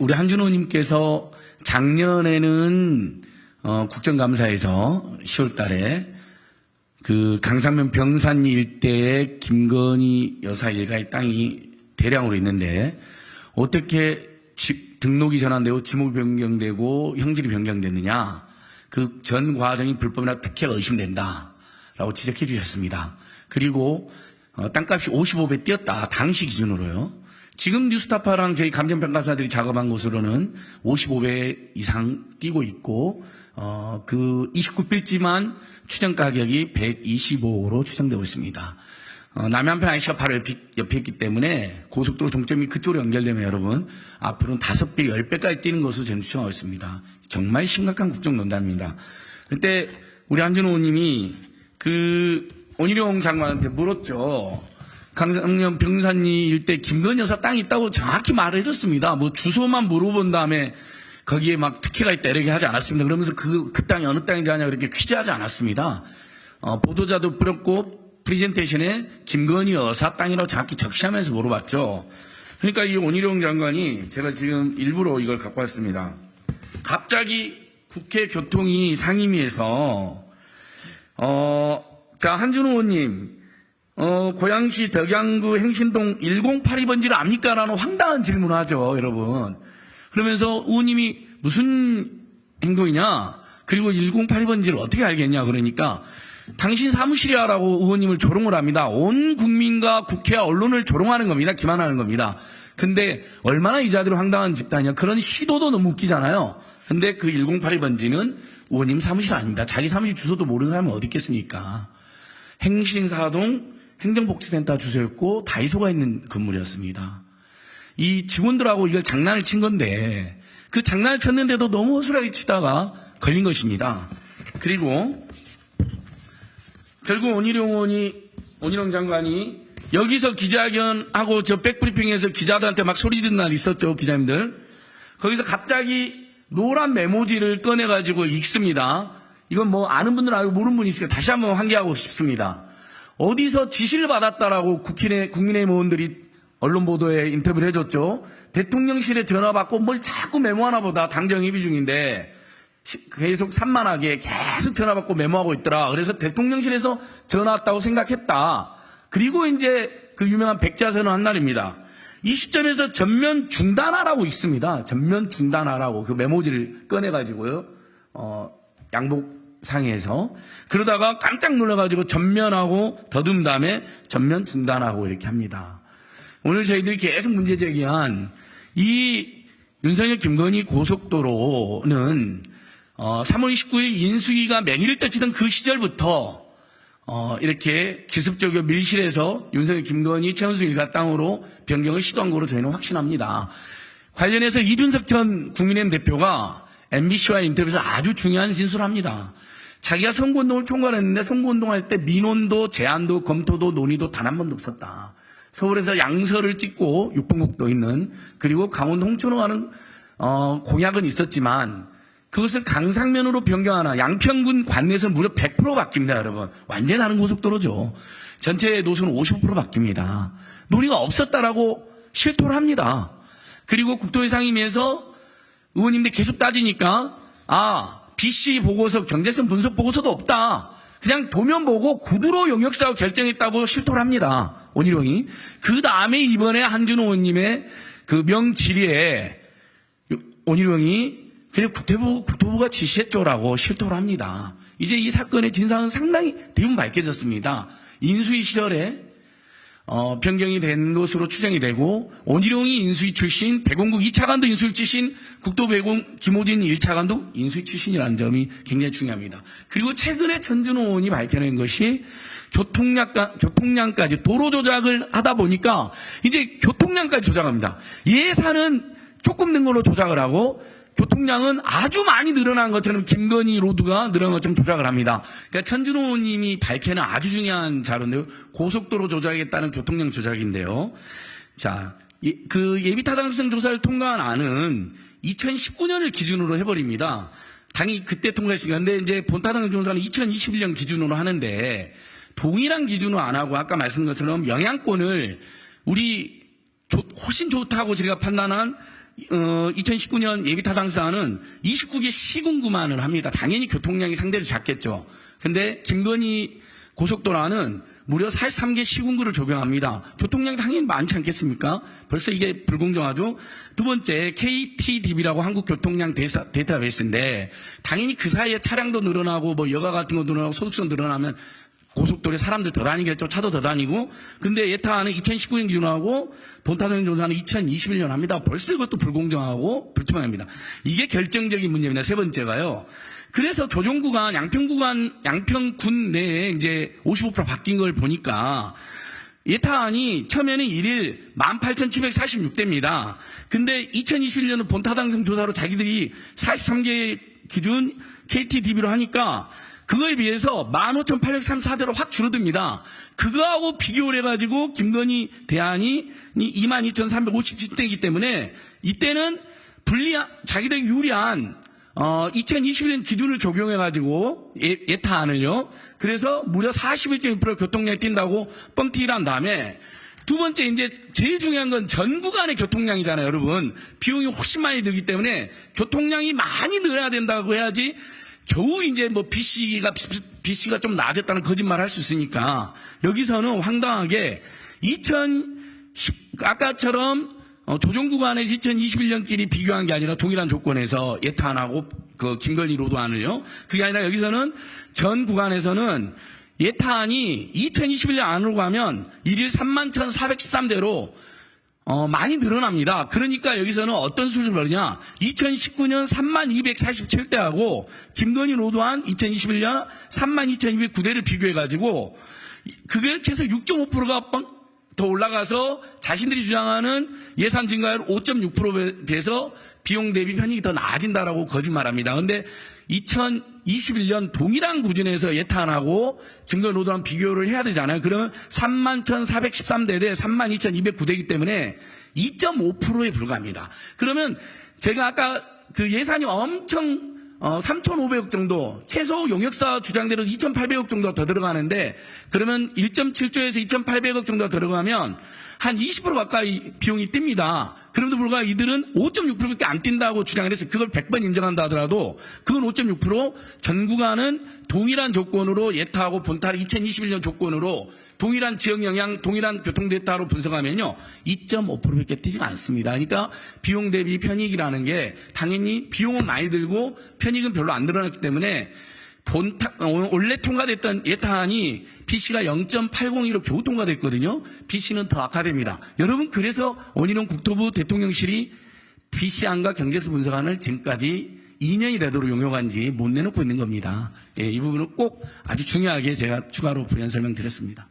우리 한준호님께서 작년에는 어, 국정감사에서 10월 달에 그 강상면 병산리 일대에 김건희 여사 일가의 땅이 대량으로 있는데 어떻게 지- 등록이 전환되고 지목이 변경되고 형질이 변경됐느냐 그 전 과정이 불법이나 특혜가 의심된다라고 지적해 주셨습니다. 그리고 어, 땅값이 55배 뛰었다 당시 기준으로요. 지금 뉴스타파랑 저희 감정평가사들이 작업한 것으로는 55배 이상 뛰고 있고 어, 그 29필지만 추정 가격이 125로 추정되고 있습니다. 어, 남해안편 IC가 바로 옆에, 옆에 있기 때문에 고속도로 종점이 그쪽으로 연결되면 여러분 앞으로는 5배, 10배까지 뛰는 것으로 저는 추정하고 있습니다. 정말 심각한 국정농단입니다. 그때 우리 한준호 의원님이 그 원희룡 장관한테 물었죠. 강상면 병산리 일대 김건희 여사 땅이 있다고 정확히 말을 해줬습니다. 뭐 주소만 물어본 다음에 거기에 막 특혜가 있다 이렇게 하지 않았습니다. 그러면서 그, 그 땅이 어느 땅인지 아냐 그렇게 퀴즈하지 않았습니다. 어, 보도자도 뿌렸고 프리젠테이션에 김건희 여사 땅이라고 정확히 적시하면서 물어봤죠. 그러니까 이 원희룡 장관이 제가 지금 일부러 이걸 갖고 왔습니다. 갑자기 국회 교통위 상임위에서 어, 자 한준호 의원님 어, 고양시 덕양구 행신동 1082번지를 압니까? 라는 황당한 질문을 하죠, 여러분. 그러면서 의원님이 무슨 행동이냐? 그리고 1082번지를 어떻게 알겠냐? 그러니까 당신 사무실이야라고 의원님을 조롱을 합니다. 온 국민과 국회와 언론을 조롱하는 겁니다. 기만하는 겁니다. 근데 얼마나 이 자들이 황당한 집단이냐? 그런 시도도 너무 웃기잖아요. 근데 그 1082번지는 의원님 사무실 아닙니다. 자기 사무실 주소도 모르는 사람이 어디 있겠습니까? 행신사동 행정복지센터 주소였고 다이소가 있는 건물이었습니다. 이 직원들하고 이걸 장난을 친 건데 그 장난을 쳤는데도 너무 허술하게 치다가 걸린 것입니다. 그리고 결국 원희룡 의원이 원희룡 장관이 여기서 기자회견하고 저 백브리핑에서 기자들한테 막 소리 듣는 날 있었죠 기자님들 거기서 갑자기 노란 메모지를 꺼내가지고 읽습니다. 이건 뭐 아는 분들 알고 모르는 분이 있으니까 다시 한번 환기하고 싶습니다. 어디서 지시를 받았다라고 국민의, 국민의힘 의원들이 언론 보도에 인터뷰를 해줬죠. 대통령실에 전화 받고 뭘 자꾸 메모하나 보다 당정 협의 중인데 시- 계속 산만하게 계속 전화 받고 메모하고 있더라. 그래서 대통령실에서 전화 왔다고 생각했다. 그리고 이제 그 유명한 백자선언 한 날입니다. 이 시점에서 전면 중단하라고 있습니다. 전면 중단하라고 그 메모지를 꺼내가지고요. 어, 양복 상에서 그러다가 깜짝 놀라가지고 전면하고 더듬 다음에 전면 중단하고 이렇게 합니다. 오늘 저희들이 계속 문제 제기한 이 윤석열 김건희 고속도로는 어, 3월 29일 인수위가 맹위를 떨치던 그 시절부터 어, 이렇게 기습적으로 밀실에서 윤석열 김건희 최은수 일가 땅으로 변경을 시도한 거로 저희는 확신합니다. 관련해서 이준석 전 국민의힘 대표가 MBC와 인터뷰에서 아주 중요한 진술을 합니다. 자기가 선거운동을 총괄했는데 선거운동할 때 민원도 제안도 검토도 논의도 단 한 번도 없었다. 서울에서 양서를 찍고 육봉국도 있는 그리고 강원도 홍천으로 가는 어, 공약은 있었지만 그것을 강상면으로 변경하나 양평군 관내에서 무려 100% 바뀝니다, 여러분. 완전 다른 고속도로죠. 전체 노선은 55% 바뀝니다. 논의가 없었다라고 실토를 합니다. 그리고 국토위 상임위에서 의원님들 계속 따지니까 아 BC 보고서 경제성 분석 보고서도 없다. 그냥 도면 보고 구두로 용역사고 결정했다고 실토를 합니다. 원희룡이. 그 다음에 이번에 한준호 의원님의 그 명질의에 원희룡이 그냥 국토부, 국토부가 지시했죠라고 실토를 합니다. 이제 이 사건의 진상은 상당히 대부분 밝혀졌습니다. 인수위 시절에 어, 변경이 된 것으로 추정이 되고 원희룡이 인수위 출신, 백운국 2차관도 인수위 출신, 국토배공 김호진 1차관도 인수위 출신이라는 점이 굉장히 중요합니다. 그리고 최근에 천준호 의원이 밝혀낸 것이 교통량까, 교통량까지 도로 조작을 하다 보니까 이제 교통량까지 조작합니다. 예산은 조금 는 걸로 조작을 하고 교통량은 아주 많이 늘어난 것처럼 김건희 로드가 늘어난 것처럼 조작을 합니다. 그러니까 천준호 의원님이 밝혀낸 아주 중요한 자료인데요. 고속도로 조작에 따른 교통량 조작인데요. 자, 이- 그 예비타당성 조사를 통과한 안은 2019년을 기준으로 해버립니다. 당이 그때 통과했으니까. 근데 이제 본타당 조사는 2021년 기준으로 하는데 동일한 기준으로 안 하고 아까 말씀드린 것처럼 영향권을 우리 좋- 훨씬 좋다고 제가 판단한 어, 2019년 예비 타당사는 29개 시군구만을 합니다. 당연히 교통량이 상대로 작겠죠. 근데 김건희 고속도로는 무려 43개 시군구를 적용합니다. 교통량이 당연히 많지 않겠습니까? 벌써 이게 불공정하죠? 두 번째, KTDB라고 한국교통량 데이터- 데이터베이스인데, 당연히 그 사이에 차량도 늘어나고, 뭐 여가 같은 거 늘어나고, 소득성 늘어나면 고속도로에 사람들 더 다니겠죠. 차도 더 다니고. 근데 예타는 2019년 기준하고 본타는 조사는 2021년 합니다. 벌써 이것도 불공정하고 불투명합니다. 이게 결정적인 문제입니다. 세 번째가요. 그래서 조정 구간, 양평 구간, 양평군 내에 이제 55% 바뀐 걸 보니까 예타안이 처음에는 1일 18,746대입니다. 근데 2021년은 본타 당성 조사로 자기들이 43개 기준 KTDB로 하니까 그거에 비해서 15,834대로 확 줄어듭니다. 그거하고 비교를 해가지고 김건희 대안이 22,357대이기 때문에 이때는 불리한, 자기들에게 유리한 어, 2021년 기준을 적용해가지고 예, 예타안을요. 그래서 무려 41.1% 교통량이 뛴다고 뻥튀기를 한 다음에 두 번째 이제 제일 중요한 건전 구간의 교통량이잖아요, 여러분. 비용이 훨씬 많이 들기 때문에 교통량이 많이 늘어야 된다고 해야지 겨우 이제 뭐 BC가 BC가 좀 낮았다는 거짓말 할 수 있으니까 여기서는 황당하게 2010 아까처럼 어, 조정 구간에서 2021년끼리 비교한 게 아니라 동일한 조건에서 예타안하고 그 김건희 로드안을요. 그게 아니라 여기서는 전 구간에서는 예타안이 2021년 안으로 가면 1일 31,413대로 어, 많이 늘어납니다. 그러니까 여기서는 어떤 수준을 벌이냐. 2019년 32,247대하고 김건희 로드안 2021년 32,209대를 비교해가지고 그게 계속 6.5%가 더 올라가서 자신들이 주장하는 예산 증가율 5.6%에 비해서 비용 대비 편익이 더 나아진다라고 거짓말합니다. 근데 2021년 동일한 구준에서 예탄하고 김건희 노동안 비교를 해야 되잖아요. 그러면 31,413대 대 32,209대이기 때문에 2.5%에 불과합니다. 그러면 제가 아까 그 예산이 엄청 어, 3,500억 정도, 최소 용역사 주장대로 2,800억 정도 더 들어가는데, 그러면 1.7조에서 2,800억 정도 들어가면 한 20% 가까이 비용이 띱니다. 그럼에도 불구하고 이들은 5.6%밖에 안 뛴다고 주장을 해서 그걸 100번 인정한다 하더라도 그건 5.6%전 구간은 동일한 조건으로 예타하고 본타를 2021년 조건으로 동일한 지역 영향, 동일한 교통 데이터로 분석하면요. 2.5%밖에 뛰지가 않습니다. 그러니까 비용 대비 편익이라는 게 당연히 비용은 많이 들고 편익은 별로 안 늘어났기 때문에 본타, 어, 원래 통과됐던 예타안이 BC가 0.802로 겨우 통과됐거든요. BC는 더 악화됩니다. 여러분 그래서 원희룡 국토부 대통령실이 BC안과 경제수 분석안을 지금까지 2년이 되도록 용역한지 못 내놓고 있는 겁니다. 예, 이 부분은 꼭 아주 중요하게 제가 추가로 부연 설명드렸습니다.